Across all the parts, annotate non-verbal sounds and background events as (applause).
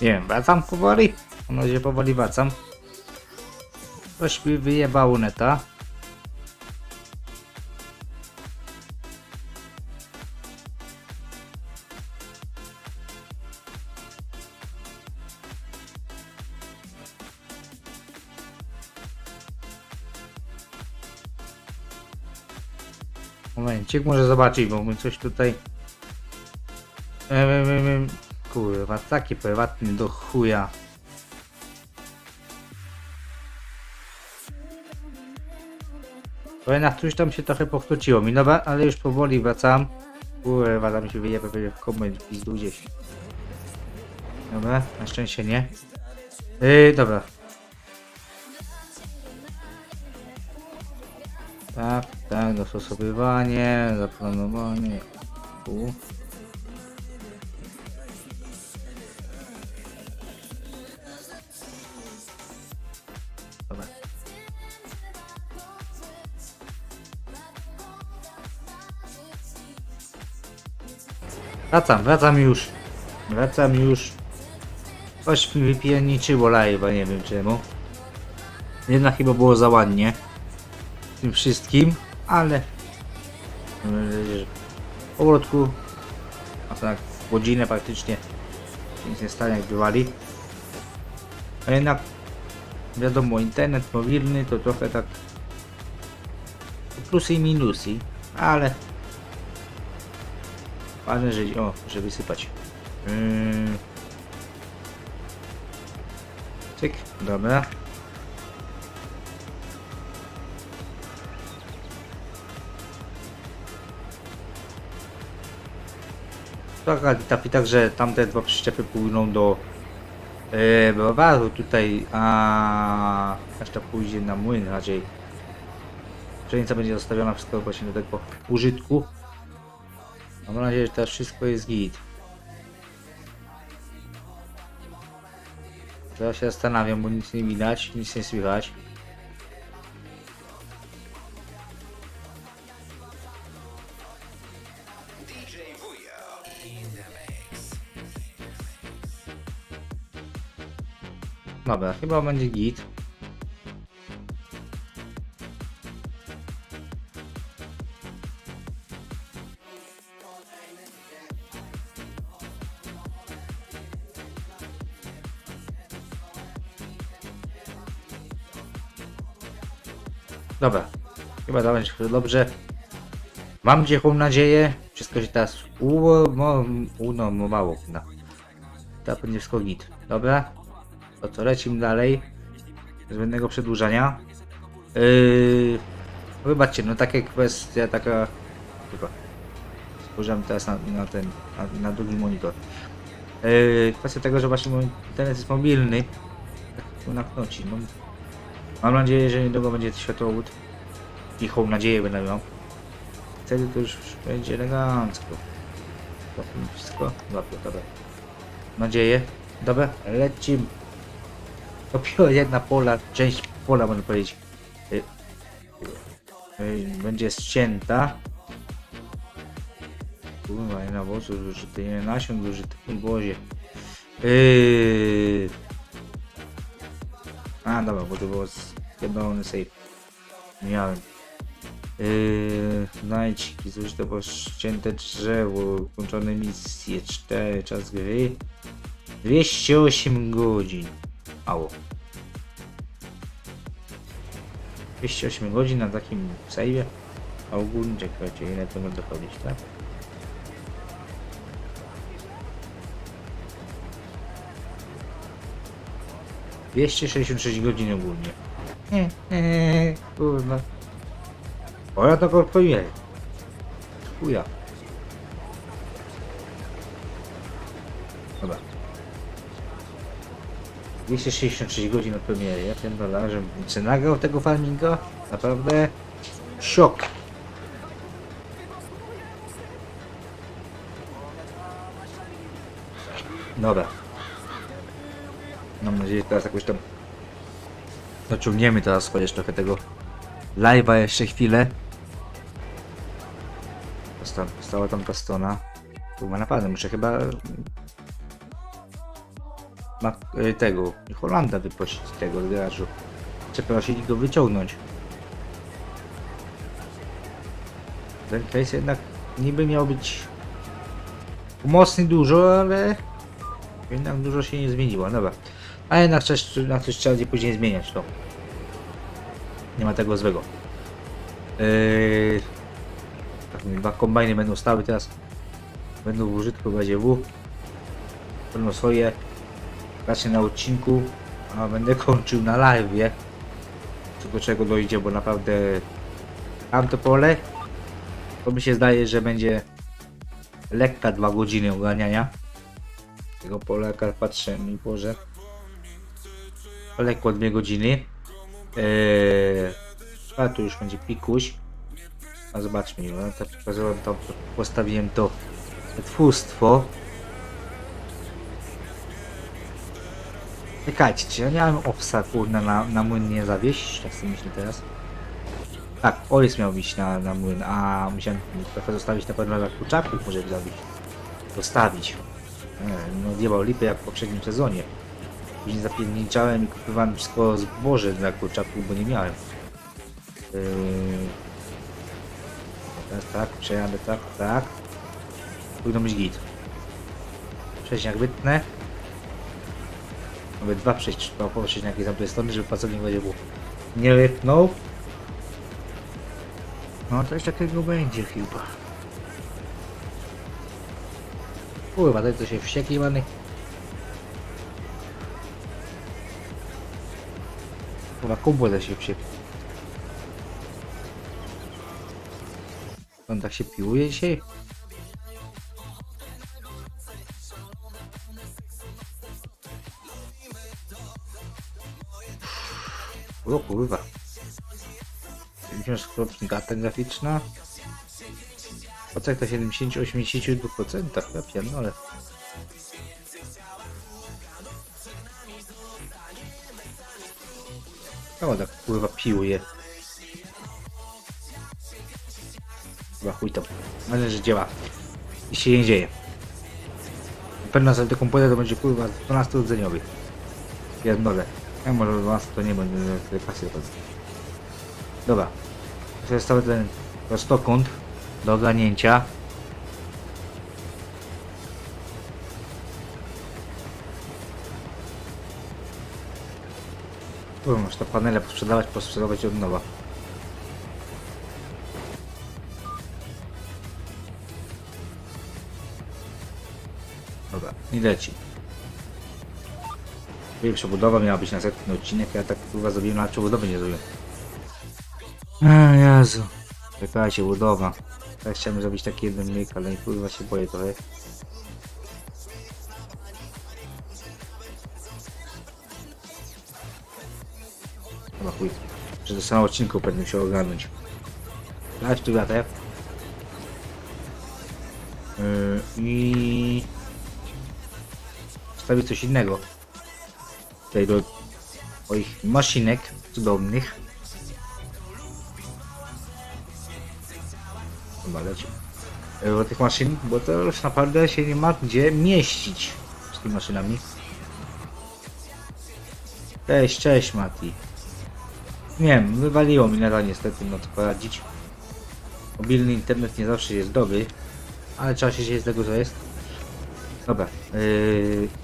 Nie wiem, wracam powoli? Mam nadzieję, powoli wracam. Coś mi wyjebało neta. Momencik, może zobaczyć, bo my coś tutaj... Kurwa, taki prywatny do chuja. Powiem, coś tam się trochę pochróciło mi, dobra, ale już powoli wracam. Kurwa, tam się wyjebę, w koment, w pizdu gdzieś. Dobra, na szczęście nie. Yy, dobra. Tak, tak, dostosowywanie, zaplanowanie. Tu. Wracam, wracam już. Wracam już. Coś mi wypierniczyło live'a, nie wiem czemu. Jednak chyba było za ładnie. Tym wszystkim, ale... W powrotku. A tak, godzinę praktycznie. Nic nie stanie jak bywali. A jednak wiadomo, internet mobilny to trochę tak plusy i minusy, ale ważne, że o, żeby sypać. Yy. Cyk, dobra. Tak, ale tak i tak, że tamte dwa przyczepy pójdą do e, browaru tutaj, a reszta pójdzie na młyn raczej. Pszenica będzie zostawiona wszystko właśnie do tego użytku. Mam nadzieję, że teraz wszystko jest git. Teraz się zastanawiam, bo nic nie widać, nic nie słychać. Dobra, chyba będzie git. Chyba dobrze. Mam cichą nadzieję. Wszystko się teraz uno- unormowało. No. To będzie wszystko git. Dobra. To co, lecimy dalej. Zbędnego przedłużania. Yy, wybaczcie, no takie kwestia, taka... Tylko. Spojrzałem teraz na, na ten, na, na drugi monitor. Yy, kwestia tego, że właśnie mój internet jest mobilny. Tak na knoci, no. Mam nadzieję, że niedługo będzie światłowód. Cichą nadzieję będę miał. Wtedy to już będzie elegancko. Wszystko. Dobra, dobra. Nadzieję. Dobra, lecimy. Dopiero jedna pola, część pola można powiedzieć y, y, będzie ścięta. Kurwa, nie nawozów zużyty, nie nasion zużyty, w Bozie. Yy... A, dobra, bo to było zjebany save. Miałem. Yy, znajdźki, zużyte było ścięte drzewo, ukończone misje, 4, czas gry. 208 godzin. Mało. 208 godzin na takim save'ie. A ogólnie czekajcie, ile to może dochodzić, tak? Dwieście sześćdziesiąt sześć godzin ogólnie. Nie, (laughs) nie, kurwa. O ja to odpowiem. Chuja. Dobra. 266 godzin od premiery. Ja pierdolę, że czy nagrał tego farminga? Naprawdę szok. Dobra. Mam nadzieję, że teraz jakoś tam dociągniemy teraz chociaż trochę tego live'a jeszcze chwilę. Posta- Stała tam ta strona. Kurwa, naprawdę muszę chyba ma, y, tego, Holanda wyprosić tego z garażu. Przeprosić go wyciągnąć. Ten case jednak niby miał być mocny dużo, ale jednak dużo się nie zmieniło, dobra. A jednak coś, na coś trzeba będzie później zmieniać to. Nie ma tego złego. Yy, dwa kombajny będą stały teraz. Będą w użytku w razie W. Będą swoje raczej na odcinku, a będę (laughs) kończył na live. Co do czego dojdzie, bo naprawdę tamto pole to mi się zdaje, że będzie lekka dwa godziny oganiania tego pola, jak patrzę mi Boże. Lekko dwie godziny. Eee, a tu już będzie pikuś. A zobaczmy, no, tak pokazałem to, postawiłem to twórstwo. Czekajcie, czy ja miałem owsa kurna na, na młyn nie zawieść? Tak sobie myślę teraz. Tak, Olis miał iść na, na młyn, a musiałem trochę zostawić na pewno na kurczaków, może zawieść. Zostawić. E, No odjebał lipę jak w poprzednim sezonie. Później zapierniczałem i kupowałem wszystko zboże dla kurczaków, bo nie miałem. Yy... Teraz tak, przejadę tak, tak. Powinno być git. Prześniak wytnę. Nawet dwa przejść, dwa prześniaki z tamtej strony, żeby pracownik będzie był nie wytnął. No coś takiego będzie chyba. Kurwa, to to się wściekli many. Kurwa, kumbole się wściekli. On tak się piłuje dzisiaj? O kurwa. Widzisz karta graficzna. Ocek to 70-82%, ja pierdolę. O, tak kurwa piłuje. Chyba chuj to. Ale że działa. I się nie dzieje. Na pewno sobie taką płytę to będzie kurwa 12 rdzeniowy. Pierdolę. Ja może 12 to nie będę tyle kasy robił. Dobra. To jest cały ten prostokąt do ogarnięcia. Kurwa, te panele posprzedawać, posprzedawać od nowa. I leci. Pierwsza budowa miała być na setny odcinek, ja tak kurwa zrobiłem, na budowy nie zrobiłem. A Jezu. Czekajcie, budowa. Ja chciałem zrobić taki jeden myk, ale kurwa się boję trochę. Chyba chuj. Że do samego odcinku będę się ogarnąć. Dać tu wiatę. Yy, I... Wstawić coś innego. Tutaj do moich maszynek cudownych. Chyba leci. E, Do tych maszyn, bo to już naprawdę się nie ma gdzie mieścić z tymi maszynami. Cześć, cześć Mati. Nie wiem, wywaliło mi na to niestety, no to poradzić. Mobilny internet nie zawsze jest dobry, ale trzeba się z tego, co jest. Dobra. Yy...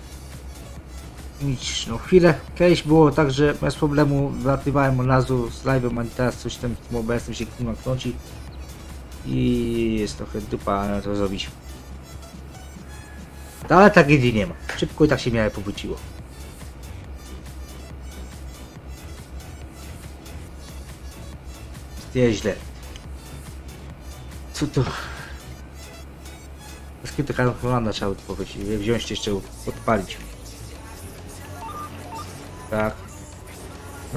Nic, no chwilę. Kiedyś było tak, że bez problemu wylatywałem od razu z live'em, a teraz coś tam tym OBS-em się knąć i i jest trochę dupa na to zrobić. No, ale tragedii nie ma. Szybko i tak się miałem powróciło. Jest źle. Co to? Kim to Holanda trzeba odpowiedzieć, wziąć jeszcze odpalić. Tak.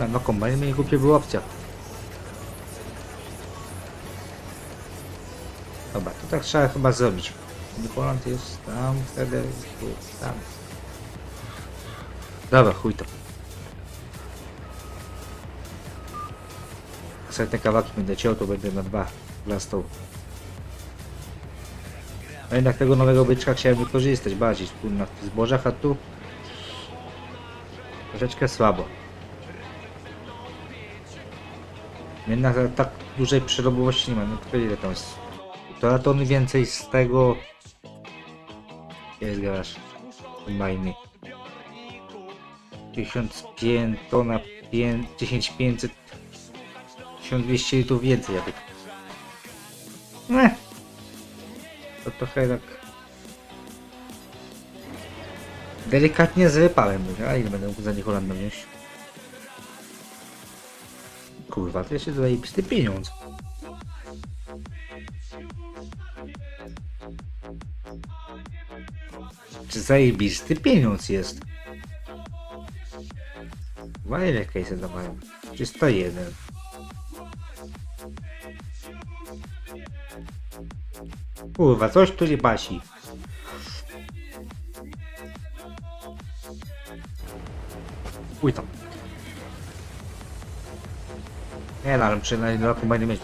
No, kombajn mi głupie była opcja. Dobra, to tak trzeba chyba zrobić. Holand jest tam, wtedy tu, tam. Dobra, chuj to. Jak te kawałki będę ciął, to będę na dwa blastał. A jednak tego nowego byczka chciałem wykorzystać bardziej na zbożach, a tu troszeczkę słabo. Jednak tak dużej przerobowości nie ma. No tylko ile tam jest? Półtora tony więcej z tego. Jest garaż. Majny. 1500 tona 5, 1500 1200 litrów więcej jakby. Nie. To trochę tak delikatnie zrypałem, a ile będę za nich Holandę wziąć? Kurwa, to jeszcze zajebisty pieniądz. Czy zajebisty pieniądz jest? Chyba ile case'y dawają? 301. Kurwa, coś tu nie pasi. Uj tam. Nie no, ale przynajmniej na roku będę mieć.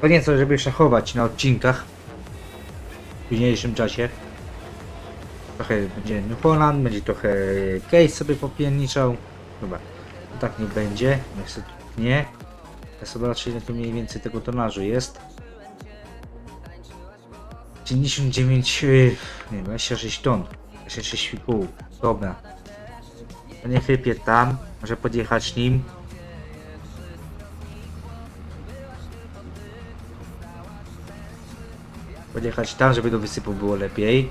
To nieco, żeby szachować na odcinkach. W późniejszym czasie. Trochę będzie New Holland, będzie trochę case sobie popierniczał. To tak nie będzie. Niestety nie. Ja sobie ile tu mniej więcej tego tonażu jest. 99, yy, nie, 26 ton. 26,5. Dobra. To nie chybie tam. Może podjechać nim. Podjechać tam, żeby do wysypu było lepiej.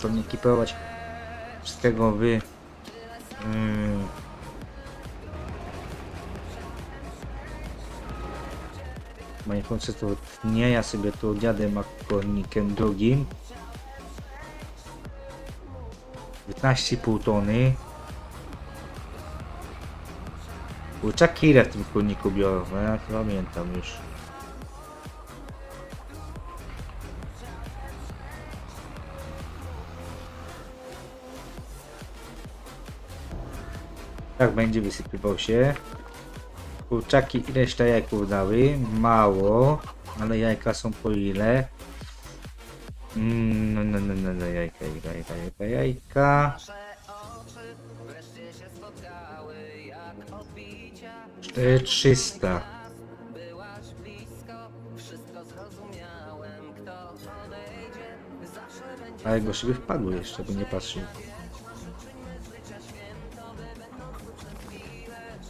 To nie kipować wszystkiego wy. Mm. Moje to nie, ja sobie tu odjadę makornikiem drugim. 15,5 tony. Kurczaki ile w tym kurniku biorą? No ja pamiętam już. Tak będzie wysypywał się. Kurczaki ileś te jajków dały? Mało, ale jajka są po ile? Mm, no, no, no, no, no, jajka, jajka, jajka, jajka, jajka. 4300. A jego szyby wpadły jeszcze, bo nie patrzył.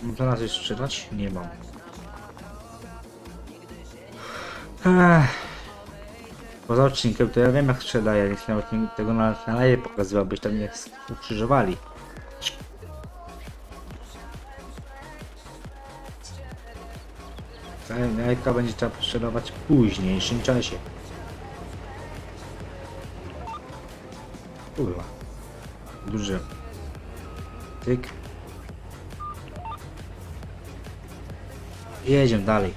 Mam dla nas coś sprzedać? Nie mam. Ech. Poza odcinkiem to ja wiem jak sprzedaję, więc nawet mi tego na kanale pokazywał, byś tam nie ukrzyżowali. Jajka będzie trzeba sprzedawać w późniejszym czasie. Kurwa. Duży. Tyk. Jedziemy dalej.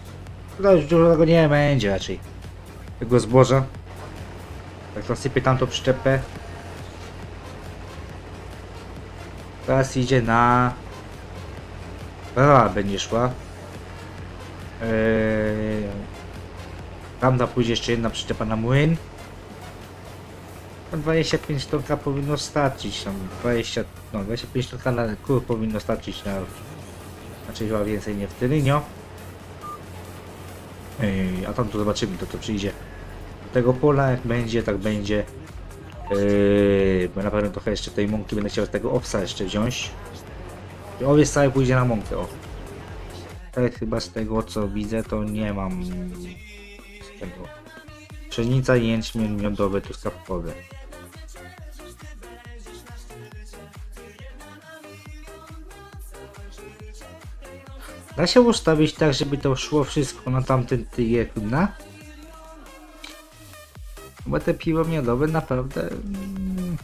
Tutaj już dużo tego nie będzie raczej. Tego zboża. Tak zasypię tamtą przyczepę. Teraz idzie na... A, będzie szła. Eee... Tam da pójdzie jeszcze jedna przyczepa na młyn. No 25 tonka powinno starczyć. Tam 20, no 25 tonka na kur powinno starczyć na... Znaczy chyba więcej nie w Tyrynio. Ej, a tam to zobaczymy, to to przyjdzie tego pola, jak będzie, tak będzie. Yy, bo na pewno trochę jeszcze tej mąki będę chciał z tego owsa jeszcze wziąć. I Owiec cały pójdzie na mąkę, o. Tak chyba z tego co widzę, to nie mam z tego. Pszenica, jęczmień, miodowe, truskawkowe. Da się ustawić tak, żeby to szło wszystko na tamten tyjek dna? Bo te piwo miodowe naprawdę mm,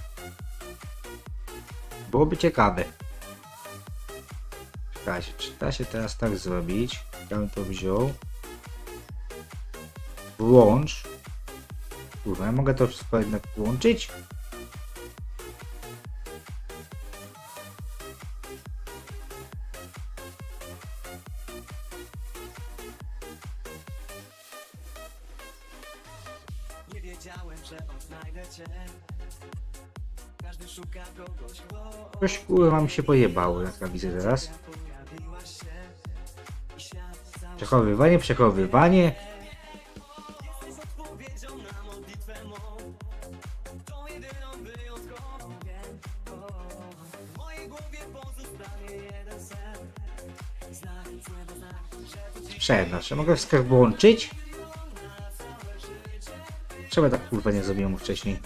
byłoby ciekawe. Czekajcie, czy da się teraz tak zrobić? Ja bym to wziął. Włącz. Kurwa, ja mogę to wszystko jednak włączyć? Coś kurwa mi się pojebało, jak ja widzę teraz. Przechowywanie, przechowywanie. Przepraszam, mogę wszystko włączyć? Trzeba tak kurwa nie zrobiłem wcześniej.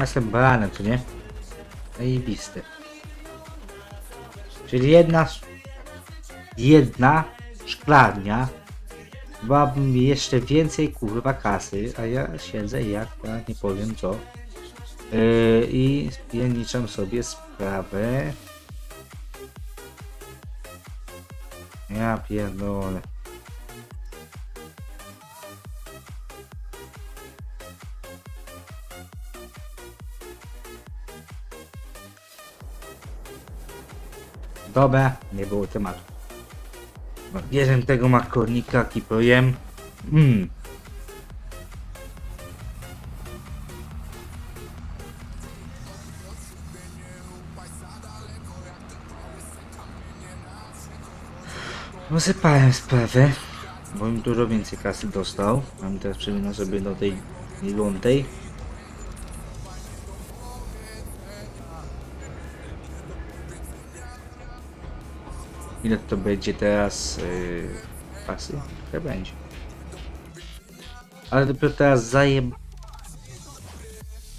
A jestem baranem, czy nie? Zajebisty. Czyli jedna... Jedna szklarnia byłaby mi jeszcze więcej kurwa kasy, a ja siedzę jak ja nie powiem co. Yy, I spierniczam sobie sprawę. Ja pierdolę. Dobra, nie było tematu. No, Bierzemy tego makornika, kipojem. Mmm. Wysypałem sprawę, bo im dużo więcej kasy dostał. Mam teraz przypominam sobie do tej dziewiątej. Ile to będzie teraz yy, kasy? Trochę będzie. Ale dopiero teraz zajem...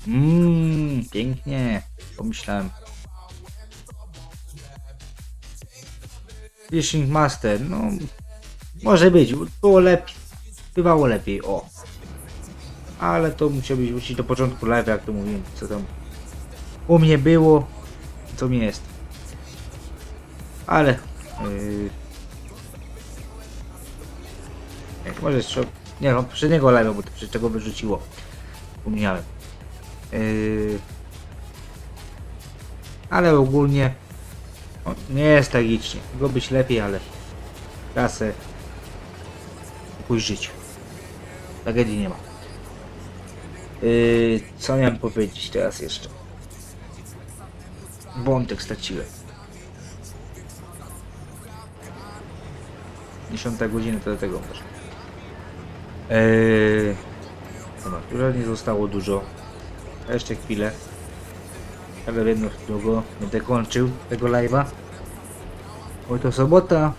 Mmm, pięknie. Pomyślałem. Fishing Master, no... Może być, było lepiej. Bywało lepiej, o. Ale to musiałbyś wrócić do początku live, jak to mówiłem, co tam u mnie było, co mi jest. Ale... Yy... Jak może jeszcze... Nie no, poprzedniego live'a, bo to przecież tego wyrzuciło. Upomniałem. Yy... Ale ogólnie... O, nie jest tragicznie. Mogło być lepiej, ale... Kasę... Pójść żyć. Tragedii nie ma. Yy, co miałem powiedzieć teraz jeszcze? Wątek straciłem. 10 godziny to do tego może. Eee, dobra, już nie zostało dużo. Jeszcze chwilę. Ale jedno długo będę kończył tego live'a. Bo to sobota.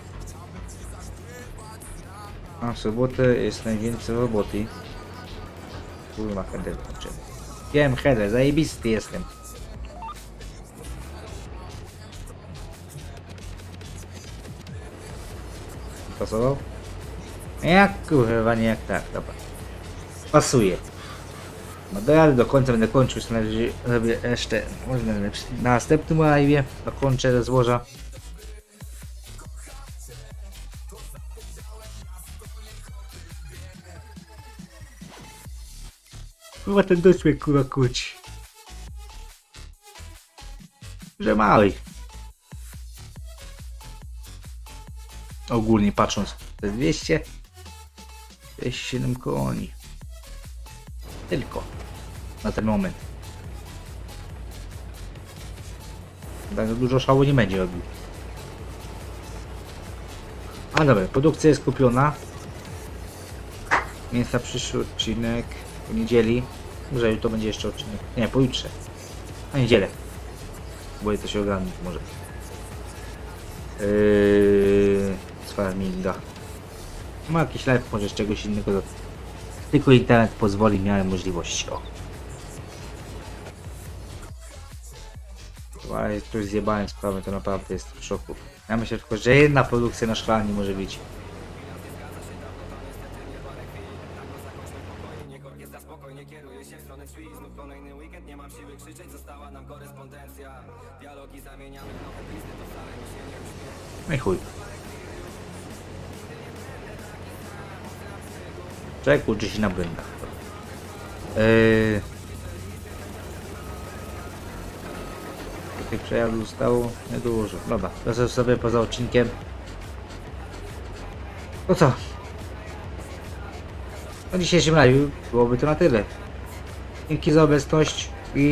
A w sobotę jest najwięcej roboty. Kurwa, header kończymy. Wiem, header, zajebisty jestem. Pasował? Jak kurwa, nie jak tak, dobra. Pasuje. Dalej do końca będę kończył, na razie jeszcze, na na następnym live'ie dokończę złoża. Kurwa ten doświadek kurwa kuć. Że mały. Ogólnie patrząc, jest 200 207 koni. Tylko. Na ten moment. Tak dużo szału nie będzie robił. A dobra, produkcja jest kupiona. Więc na przyszły odcinek po niedzieli. Może to będzie jeszcze odcinek. Nie, pojutrze. Na niedzielę. Bo to się ogarnie może. Yy, farminga. Ma jakiś live, może z czegoś innego. Tylko internet pozwoli, miałem możliwości. O. Ale ktoś zjebałem sprawę, to naprawdę jestem w szoku. Ja myślę tylko, że jedna produkcja na szklarni może być. Spokojnie kieruję się Człowiek uczy się na błędach. Yy... Tych przejazdów zostało niedużo. Dobra, to sobie poza odcinkiem. To co? No dzisiejszym live byłoby to na tyle. Dzięki za obecność.